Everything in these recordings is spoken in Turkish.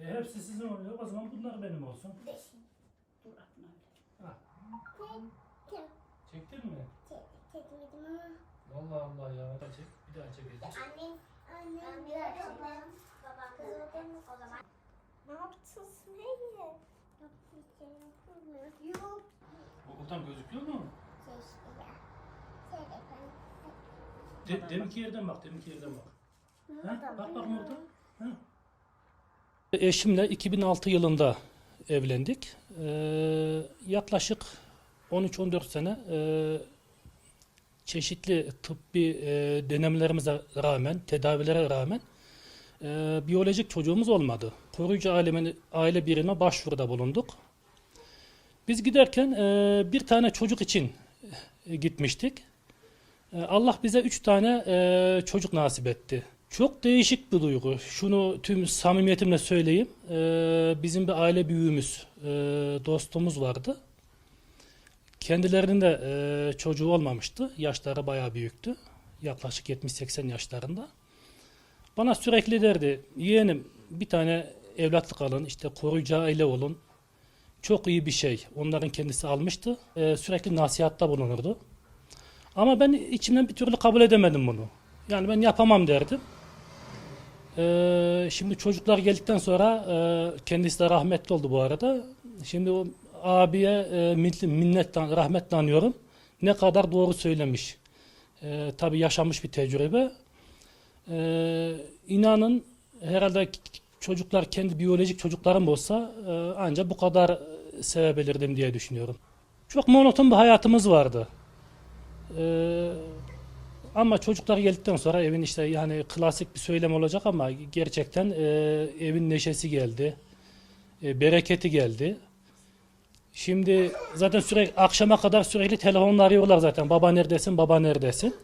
E, hepsi sizin oluyor. O zaman bunlar benim olsun. Beşin. Dur atma öyle. Çektim. çektin mi? Çek, çekmedim ama. Allah Allah ya. Bir daha çek. Bir daha çekeceğiz. Annem, annem bir dakika. Babam kızıldı o zaman. Ne yaptın Sümeyye? Yapmıyor. Yok. Okuldan gözüküyor mu? Keşke ya. Şöyle ben. De, deminki yerden bak. Deminki yerden bak. Ha? Bak bak orada. Ha? Eşimle 2006 yılında evlendik. Ee, yaklaşık 13-14 sene e, çeşitli tıbbi e, denemelerimize rağmen, tedavilere rağmen e, biyolojik çocuğumuz olmadı. Koruyucu aile, aile birine başvuruda bulunduk. Biz giderken e, bir tane çocuk için e, gitmiştik. E, Allah bize üç tane e, çocuk nasip etti. Çok değişik bir duygu. Şunu tüm samimiyetimle söyleyeyim. E, bizim bir aile büyüğümüz, e, dostumuz vardı. Kendilerinin de e, çocuğu olmamıştı. Yaşları bayağı büyüktü. Yaklaşık 70-80 yaşlarında. Bana sürekli derdi, yeğenim bir tane evlatlık alın, işte koruyucu aile olun. Çok iyi bir şey. Onların kendisi almıştı. E, sürekli nasihatta bulunurdu. Ama ben içimden bir türlü kabul edemedim bunu. Yani ben yapamam derdim. Ee, şimdi çocuklar geldikten sonra e, kendisi de rahmetli oldu bu arada. Şimdi o abiye e, min- minnetle, rahmetle anıyorum. Ne kadar doğru söylemiş. E, tabii yaşanmış bir tecrübe. E, inanın herhalde çocuklar kendi biyolojik çocuklarım olsa e, ancak bu kadar e, sevebilirdim diye düşünüyorum. Çok monoton bir hayatımız vardı. Ee, ama çocuklar geldikten sonra evin işte yani klasik bir söylem olacak ama gerçekten e, evin neşesi geldi. E, bereketi geldi. Şimdi zaten sürekli akşama kadar sürekli telefonla arıyorlar zaten. Baba neredesin, baba neredesin?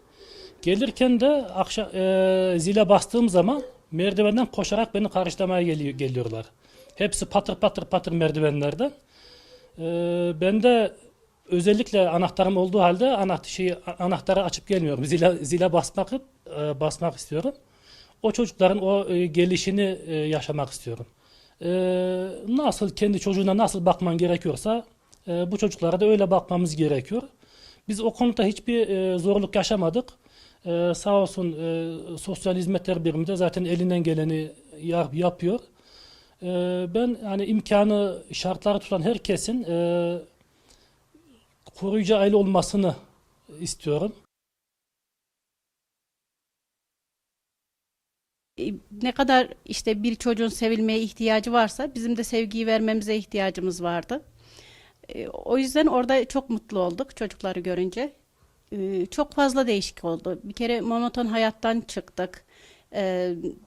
Gelirken de akşam e, zile bastığım zaman merdivenden koşarak beni karşılamaya geliyor, geliyorlar. Hepsi patır patır patır merdivenlerden. E, ben de özellikle anahtarım olduğu halde anahtar şeyi anahtarı açıp gelmiyorum. Zile zile basmak e, basmak istiyorum. O çocukların o e, gelişini e, yaşamak istiyorum. E, nasıl kendi çocuğuna nasıl bakman gerekiyorsa e, bu çocuklara da öyle bakmamız gerekiyor. Biz o konuda hiçbir e, zorluk yaşamadık. E, sağ olsun e, sosyal hizmetler birimi de zaten elinden geleni yap- yapıyor. E, ben hani imkanı şartları tutan herkesin e, koruyucu aile olmasını istiyorum. E, ne kadar işte bir çocuğun sevilmeye ihtiyacı varsa bizim de sevgiyi vermemize ihtiyacımız vardı. E, O yüzden orada çok mutlu olduk çocukları görünce. E, Çok fazla değişik oldu. Bir kere monoton hayattan çıktık.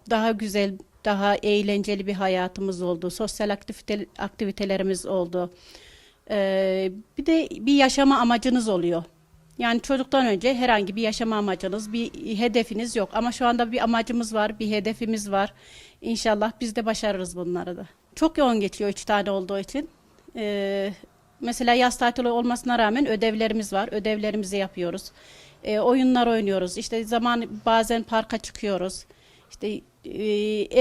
Daha güzel, daha eğlenceli bir hayatımız oldu. Sosyal aktivite, aktivitelerimiz oldu. E, Bir de bir yaşama amacınız oluyor. Yani çocuktan önce herhangi bir yaşama amacınız, bir hedefiniz yok. Ama şu anda bir amacımız var, bir hedefimiz var. İnşallah biz de başarırız bunları da. Çok yoğun geçiyor üç tane olduğu için. Ee, mesela yaz tatili olmasına rağmen ödevlerimiz var. Ödevlerimizi yapıyoruz. Ee, oyunlar oynuyoruz. İşte zaman bazen parka çıkıyoruz. İşte e,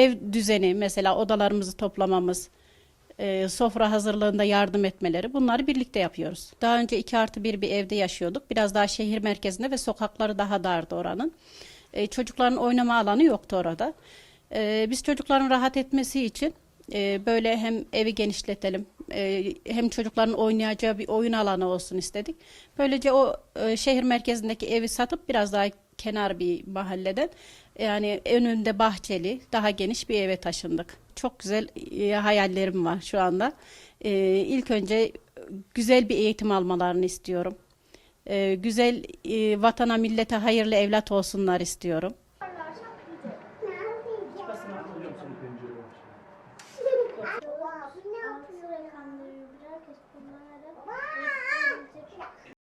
ev düzeni mesela odalarımızı toplamamız e, sofra hazırlığında yardım etmeleri bunları birlikte yapıyoruz. Daha önce 2 artı 1 bir evde yaşıyorduk. Biraz daha şehir merkezinde ve sokakları daha dardı oranın. E, çocukların oynama alanı yoktu orada. E, biz çocukların rahat etmesi için e, böyle hem evi genişletelim e, hem çocukların oynayacağı bir oyun alanı olsun istedik. Böylece o e, şehir merkezindeki evi satıp biraz daha kenar bir mahalleden yani önünde bahçeli daha geniş bir eve taşındık. Çok güzel e, hayallerim var şu anda. E, ilk önce güzel bir eğitim almalarını istiyorum. E, güzel e, vatana millete hayırlı evlat olsunlar istiyorum.